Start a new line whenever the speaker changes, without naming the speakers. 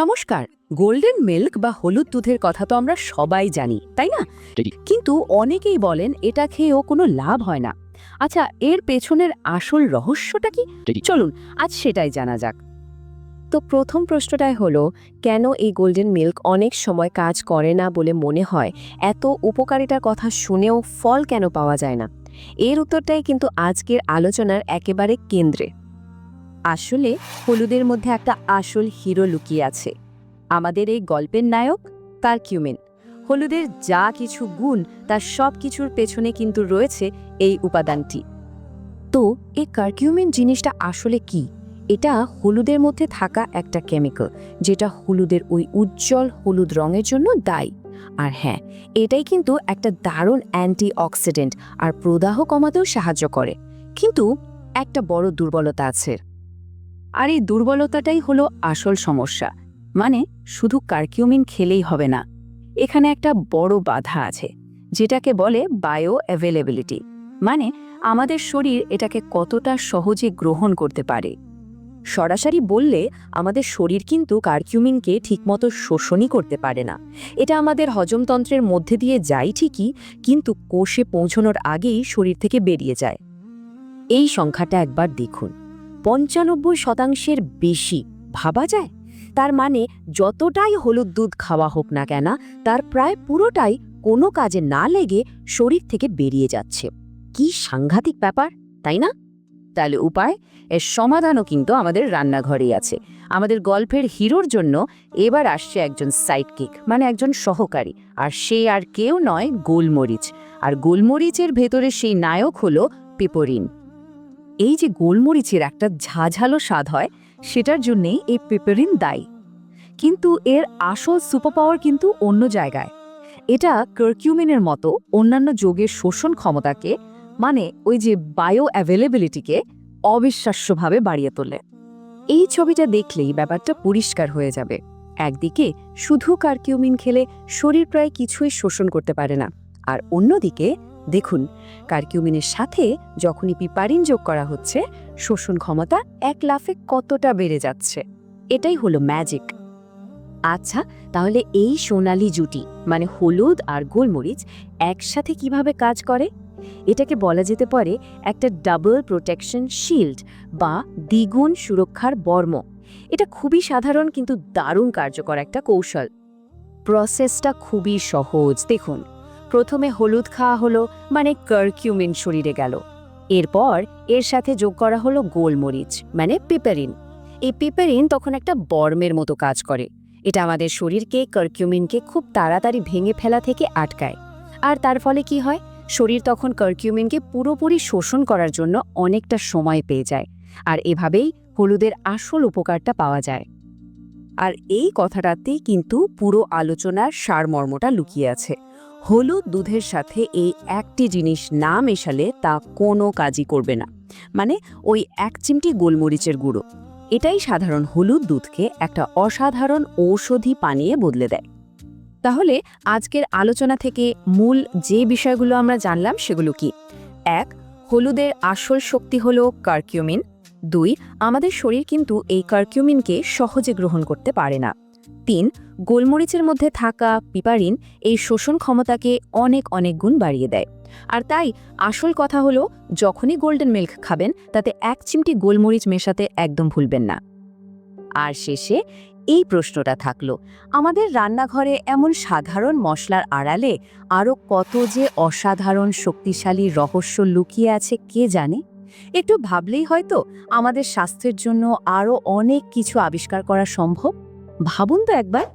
নমস্কার। Golden milk বা হলুদ দুধের কথা তো আমরা সবাই জানি তাই না? কিন্তু অনেকেই বলেন এটা খেয়েও কোনো লাভ হয় না। আচ্ছা এর পেছনের আসল রহস্যটা কি? চলুন আজ সেটাই জানা যাক। তো প্রথম প্রশ্নটাই হলো কেন এই গোল্ডেন মিল্ক অনেক সময় কাজ করে না বলে মনে হয়? এত উপকারিতার কথা শুনেও ফল কেন পাওয়া যায় না? এর উত্তরটাই কিন্তু আজকের আলোচনার একেবারে কেন্দ্রে। আসলে হলুদের মধ্যে একটা আসল হিরো লুকিয়ে আছে। আমাদের এই গল্পের নায়ক কারকিউমিন হলুদের যা কিছু গুণ, তার সব কিছুর পেছনে কিন্তু রয়েছে এই উপাদানটি। তো এই কারকিউমিন জিনিসটা আসলে কি? এটা হলুদের মধ্যে থাকা একটা কেমিক্যাল, যেটা হলুদের ওই উজ্জ্বল হলুদ রঙের জন্য দায়ী। আর হ্যাঁ এটাই কিন্তু একটা দারুণ অ্যান্টি অক্সিডেন্ট আর প্রদাহ কমাতেও সাহায্য করে। কিন্তু একটা বড় দুর্বলতা আছে। আর এই দুর্বলতাটাই হলো আসল সমস্যা। মানে শুধু কার্কিউমিন খেলেই হবে না। এখানে একটা বড় বাধা আছে, যেটাকে বলে বায়ো অ্যাভেলেবিলিটি মানে আমাদের শরীর এটাকে কতটা সহজে গ্রহণ করতে পারে। সরাসরি বললে, আমাদের শরীর কিন্তু কার্কিউমিনকে ঠিকমতো শোষণই করতে পারে না। এটা আমাদের হজমতন্ত্রের মধ্যে দিয়ে যায় ঠিকই, কিন্তু কোষে পৌঁছানোর আগেই শরীর থেকে বেরিয়ে যায়। এই সংখ্যাটা একবার দেখুন। পঞ্চানব্বই শতাংশের বেশি, ভাবা যায়? তার মানে যতটাই হলুদ দুধ খাওয়া হোক না কেন, তার প্রায় পুরোটাই কোনো কাজে না লেগে শরীর থেকে বেরিয়ে যাচ্ছে। কি সাংঘাতিক ব্যাপার, তাই না? তাহলে উপায়? এর সমাধানও কিন্তু আমাদের রান্নাঘরেই আছে। আমাদের গল্পের হিরোর জন্য এবার আসছে একজন সাইড সাইডকিক মানে একজন সহকারী, আর সে আর কেউ নয় গোলমরিচ। আর গোলমরিচের ভেতরে সেই নায়ক হলো পেপরিন। এই যে গোলমরিচের একটা ঝাঝালো স্বাদ হয়, সেটার জন্যেই এই পেপারিন দায়ী। কিন্তু এর আসল সুপার পাওয়ার কিন্তু অন্য জায়গায়। এটা কার্কিউমিনের মতো অন্যান্য যোগের শোষণ ক্ষমতাকে মানে ওই যে বায়ো অ্যাভেলেবিলিটিকে অবিশ্বাস্যভাবে বাড়িয়ে তোলে। এই ছবিটা দেখলেই ব্যাপারটা পরিষ্কার হয়ে যাবে। একদিকে শুধু কার্কিউমিন খেলে শরীর প্রায় কিছুই শোষণ করতে পারে না, আর অন্যদিকে দেখুন, কার্কিউমিনের সাথে যখনই পিপারিন যোগ করা হচ্ছে, শোষণ ক্ষমতা এক লাফে কতটা বেড়ে যাচ্ছে? এটাই হলো ম্যাজিক আচ্ছা তাহলে এই সোনালি জুটি মানে হলুদ আর গোলমরিচ, একসাথে কীভাবে কাজ করে? এটাকে বলা যেতে পারে একটা ডাবল প্রোটেকশন শিল্ড বা দ্বিগুণ সুরক্ষার বর্ম। এটা খুবই সাধারণ কিন্তু দারুণ কার্যকর একটা কৌশল। প্রসেসটা খুবই সহজ, দেখুন। প্রথমে হলুদ খাওয়া হলো মানে কার্কিউমিন শরীরে গেল। এরপর এর সাথে যোগ করা হলো গোলমরিচ মানে পেপারিন। এই পেপারিন তখন একটা বর্মের মতো কাজ করে। এটা আমাদের শরীরকে, কার্কিউমিনকে খুব তাড়াতাড়ি ভেঙে ফেলা থেকে আটকায়। আর তার ফলে কি হয়? শরীর তখন কার্কিউমিনকে পুরোপুরি শোষণ করার জন্য অনেকটা সময় পেয়ে যায়। আর এভাবেই হলুদের আসল উপকারটা পাওয়া যায়। আর এই কথাটাতেই কিন্তু পুরো আলোচনার সারমর্মটা লুকিয়ে আছে। হলুদ দুধের সাথে এই একটি জিনিস না মেশালে তা কোনো কাজই করবে না। মানে ওই এক চিমটি গোলমরিচের গুঁড়ো। এটাই সাধারণ হলুদ দুধকে একটা অসাধারণ ঔষধি পানীয়ে বদলে দেয়। তাহলে আজকের আলোচনা থেকে মূল যে বিষয়গুলো আমরা জানলাম সেগুলো কি? এক, হলুদের আসল শক্তি হল কার্কিউমিন। দুই, আমাদের শরীর কিন্তু এই কার্কিউমিনকে সহজে গ্রহণ করতে পারে না। তিন, গোলমরিচের মধ্যে থাকা পিপারিন এই শোষণ ক্ষমতাকে অনেক অনেক গুণ বাড়িয়ে দেয়। আর তাই আসল কথা হলো, যখনই গোল্ডেন মিল্ক খাবেন, তাতে এক চিমটি গোলমরিচ মেশাতে একদম ভুলবেন না। আর শেষে এই প্রশ্নটা থাকল, আমাদের রান্নাঘরে এমন সাধারণ মশলার আড়ালে আরও কত যে অসাধারণ শক্তিশালী রহস্য লুকিয়ে আছে কে জানে? একটু ভাবলেই হয়তো আমাদের স্বাস্থ্যের জন্য আরও অনেক কিছু আবিষ্কার করা সম্ভব। ভাবুন তো একবার।